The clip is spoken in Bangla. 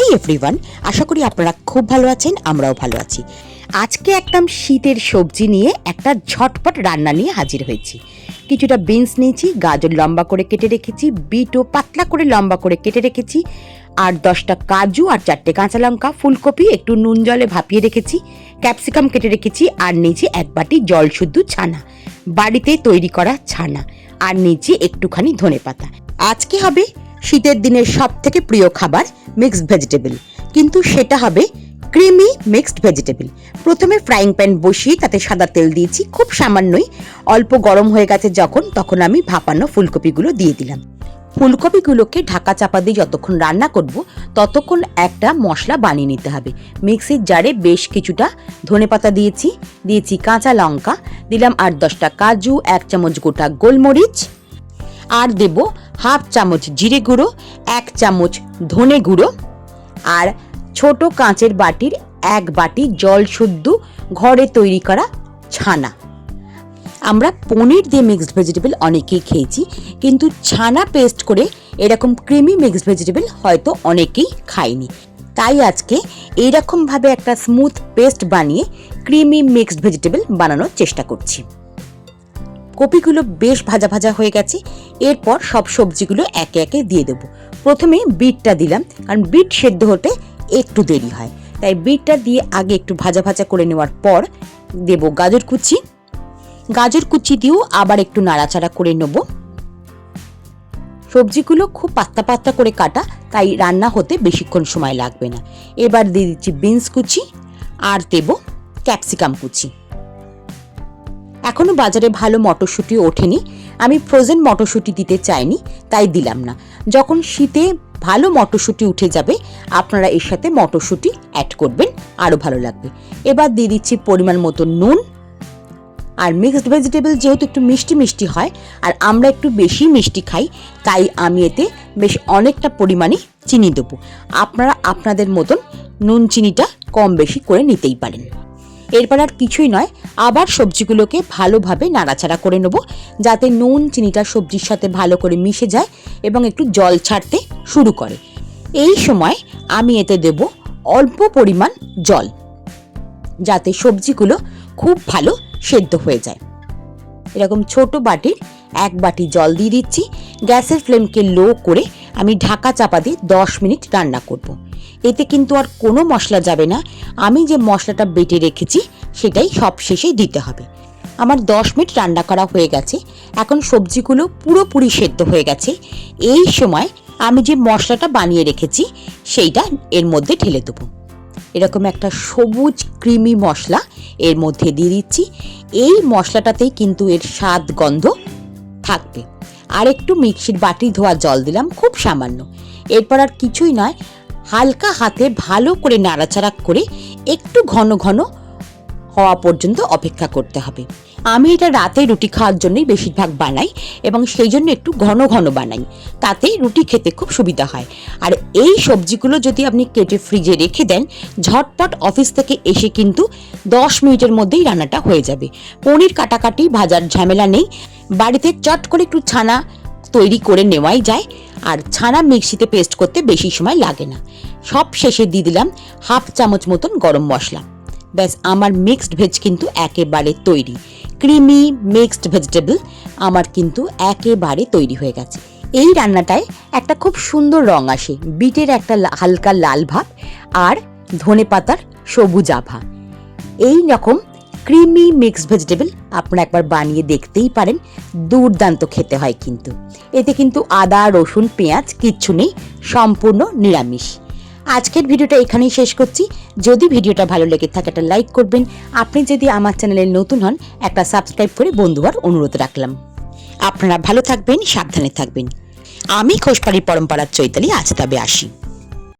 হাই এভরিওয়ান আশা করি আপনারা খুব ভালো আছেন, আমরাও ভালো আছি। আজকে একদম শীতের সবজি নিয়ে একটা ঝটপট রান্না নিয়ে হাজির হয়েছি। কিছুটা বিনস নিয়েছি, গাজর লম্বা করে কেটে রেখেছি বিটও পাতলা করে লম্বা করে কেটে রেখেছি, আর দশটা কাজু আর চারটে কাঁচা লঙ্কা, ফুলকপি, একটু নুন জলে ভাপিয়ে রেখেছি ক্যাপসিকাম কেটে রেখেছি, আর নিয়েছি এক বাটি জল শুদ্ধ ছানা, বাড়িতে তৈরি করা ছানা, আর নিয়েছি একটুখানি ধনেপাতা। আজকে হবে শীতের দিনের সব থেকে প্রিয় খাবার মিক্সড ভেজিটেবল কিন্তু সেটা হবে ক্রিমি মিক্সড ভেজিটেবল প্রথমে ফ্রাইং প্যান বসিয়ে তাতে সাদা তেল দিয়েছি, খুব সামান্যই। অল্প গরম হয়ে গেছে যখন, তখন আমি ভাপানো ফুলকপিগুলো দিয়ে দিলাম। ফুলকপিগুলোকে ঢাকা চাপা দিয়ে যতক্ষণ রান্না করব, ততক্ষণ একটা মশলা বানিয়ে নিতে হবে। মিক্সির জারে বেশ কিছুটা ধনেপাতা দিয়েছি দিয়েছি কাঁচা লঙ্কা, দিলাম আট দশটা কাজু, এক চামচ গোটা গোলমরিচ। আর দেব হাফ চামচ জিরে গুঁড়ো, এক চামচ ধনে গুঁড়ো আর ছোট কাঁচের বাটির এক বাটি জল শুদ্ধ ঘরে তৈরি করা ছানা। আমরা পনির দিয়ে মিক্সড ভেজিটেবল অনেকেই খেয়েছি, কিন্তু ছানা পেস্ট করে এরকম ক্রিমি মিক্সড ভেজিটেবল হয়তো অনেকেই খায়নি। তাই আজকে এইরকমভাবে একটা স্মুথ পেস্ট বানিয়ে ক্রিমি মিক্সড ভেজিটেবল বানানোর চেষ্টা করছি। কপিগুলো বেশ ভাজা ভাজা হয়ে গেছে। এরপর সব সবজিগুলো একে একে দিয়ে দেবো। প্রথমে বিটটা দিলাম, কারণ বিট সেদ্ধ হতে একটু দেরি হয়। তাই বিটটা দিয়ে আগে একটু ভাজা ভাজা করে নেওয়ার পর দেব গাজর কুচি। গাজর কুচি দিয়েও আবার একটু নাড়াচাড়া করে নেব। সবজিগুলো খুব পাত্তা পাত্তা করে কাটা, তাই রান্না হতে বেশিক্ষণ সময় লাগবে না। এবার দিয়ে দিচ্ছি বিনস কুচি আর দেব ক্যাপসিকাম কুচি। এখনও বাজারে ভালো মটরশুঁটি ওঠেনি। আমি ফ্রোজেন মটরশুঁটি দিতে চাইনি, তাই দিলাম না। যখন শীতে ভালো মটরশুঁটি উঠে যাবে, আপনারা এর সাথে মটরশুঁটি অ্যাড করবেন, আরও ভালো লাগবে। এবার দিয়ে দিচ্ছি পরিমাণ মতো নুন আর মিক্সড ভেজিটেবল যেহেতু একটু মিষ্টি মিষ্টি হয় আর আমরা একটু বেশি মিষ্টি খাই, তাই আমি এতে বেশ অনেকটা পরিমাণে চিনি দেবো। আপনারা আপনাদের মতন নুন চিনিটা কম বেশি করে নিতেই পারেন। এরপর আর কিছুই নয়, আবার সবজিগুলোকে ভালোভাবে নাড়াচাড়া করে নেব যাতে নুন, চিনিটা সবজির সাথে ভালো করে মিশে যায় এবং একটু জল ছাড়তে শুরু করে। এই সময় আমি এতে দেব অল্প পরিমাণ জল যাতে সবজিগুলো খুব ভালো সেদ্ধ হয়ে যায়। এরকম ছোট বাটির এক বাটি জল দিয়ে দিচ্ছি। গ্যাসের ফ্লেমকে লো করে আমি ঢাকা চাপা দিয়ে দশ মিনিট রান্না করব। এতে কিন্তু আর কোনো মশলা যাবে না। আমি যে মশলাটা বেটে রেখেছি, সেটাই সব শেষে দিতে হবে। আমার দশ মিনিট রান্না করা হয়ে গেছে। এখন সবজিগুলো পুরোপুরি সেদ্ধ হয়ে গেছে। এই সময় আমি যে মশলাটা বানিয়ে রেখেছি, সেইটা এর মধ্যে ঢেলে দেবো। এরকম একটা সবুজ, ক্রিমি মশলা এর মধ্যে দিয়ে দিচ্ছি। এই মশলাটাতেই কিন্তু এর স্বাদ, গন্ধ থাকবে। আর একটু মিক্সির বাটি ধোয়া জল দিলাম, খুব সামান্য। এরপর আর কিছুই নয়, হালকা হাতে ভালো করে নাড়াচাড়া করে একটু ঘন ঘন হওয়া পর্যন্ত অপেক্ষা করতে হবে। আমি এটা রাতে রুটি খাওয়ার জন্যই বেশিরভাগ বানাই এবং সেই জন্য একটু ঘন ঘন বানাই। তাতে রুটি খেতে খুব সুবিধা হয়। আর এই সবজিগুলো যদি আপনি কেটে ফ্রিজে রেখে দেন, ঝটপট অফিস থেকে এসে কিন্তু দশ মিনিটের মধ্যেই রান্নাটা হয়ে যাবে। পনির কাটাকাটি, ভাজার ঝামেলা নেই। বাড়িতে চট করে একটু ছানা তৈরি করে নেওয়াই যায়। আর ছানা মিক্সিতে পেস্ট করতে বেশি সময় লাগে না। সব শেষে দিয়ে দিলাম হাফ চামচ মতন গরম মশলা। ব্যাস, আমার মিক্সড ভেজ কিন্তু একেবারে তৈরি। ক্রিমি মিক্সড ভেজিটেবল আমার কিন্তু একেবারে তৈরি হয়ে গেছে। এই রান্নাটায় একটা খুব সুন্দর রং আসে, বিটের একটা হালকা লাল ভাব আর ধনে পাতার সবুজ আভা। এই রকম ক্রিমি মিক্সড ভেজিটেবল আপনারা একবার বানিয়ে দেখতেই পারেন, দুর্দান্ত খেতে হয় কিন্তু। এতে কিন্তু আদা, রসুন, পেঁয়াজ কিচ্ছু নেই, সম্পূর্ণ নিরামিষ। আজকের ভিডিওটা এখানেই শেষ করছি। যদি ভিডিওটা ভালো লেগে থাকে, একটা লাইক করবেন। আপনি যদি আমার চ্যানেলে নতুন হন, একটা সাবস্ক্রাইব করে বন্ধু অনুরোধ রাখলাম। আপনারা ভালো থাকবেন, সাবধানে থাকবেন। আমি খোসপাড়ির পরম্পরার চৈতালি, আজ তবে আসি।